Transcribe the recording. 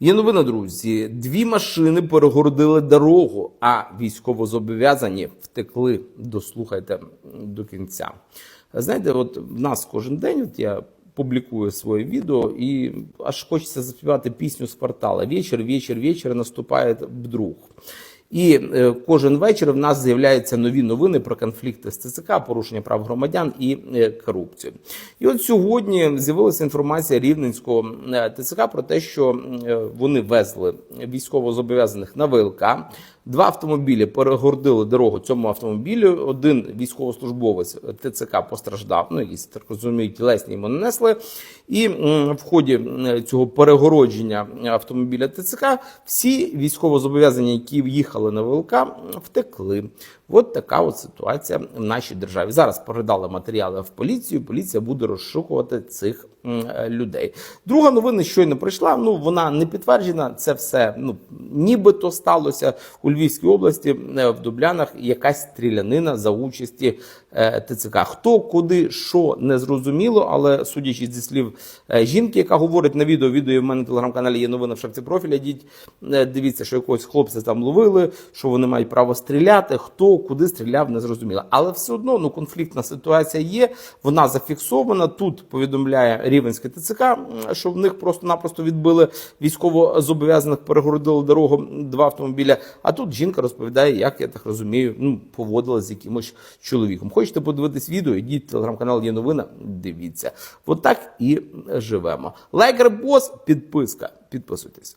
Є новина, друзі. Дві машини перегородили дорогу, а військовозобов'язані втекли. Дослухайте до кінця. Знаєте, от в нас кожен день, от я публікую своє відео, і аж хочеться заспівати пісню з квартала. Вечір, вечір, вечір наступає вдруг. І е, кожен вечір в нас з'являються нові новини про конфлікти з ЦЦК, порушення прав громадян і е, корупцію. І от сьогодні з'явилася інформація рівненського е, ТЦК про те, що вони везли військовозобов'язаних на ВЛК. Два автомобілі перегородили дорогу цьому автомобілю. Один військовослужбовець ТЦК постраждав. Ну, якісь так розумію, тілесні йому нанесли. І в ході цього перегородження автомобіля ТЦК всі військовозобов'язані, які їхали на ВЛК, втекли. От така от ситуація в нашій державі. Зараз передали матеріали в поліцію. Поліція буде розшукувати цих е, людей. Друга новина щойно прийшла. Ну вона не підтверджена. Це все ну нібито сталося у Львівській області е, в Дублянах. Якась стрілянина за участі е, ТЦК. Хто куди що не зрозуміло, але судячи зі слів е, жінки, яка говорить на відео, відео в мене в телеграм-каналі є новина в шапці профіля. Йдіть, е, дивіться, що якогось хлопця там ловили, що вони мають право стріляти. Хто куди стріляв, не зрозуміло. Але все одно ну конфліктна ситуація є. Вона зафіксована. Тут повідомляє Рівенське ТЦК, що в них просто-напросто відбили військово зобов'язаних, перегородили дорогу два автомобіля. А тут жінка розповідає, як я так розумію, ну поводилась з якимось чоловіком. Хочете подивитись відео? Йдіть в телеграм-канал є новина. Дивіться. От і живемо. Лайк, репост, підписка. Підписуйтесь.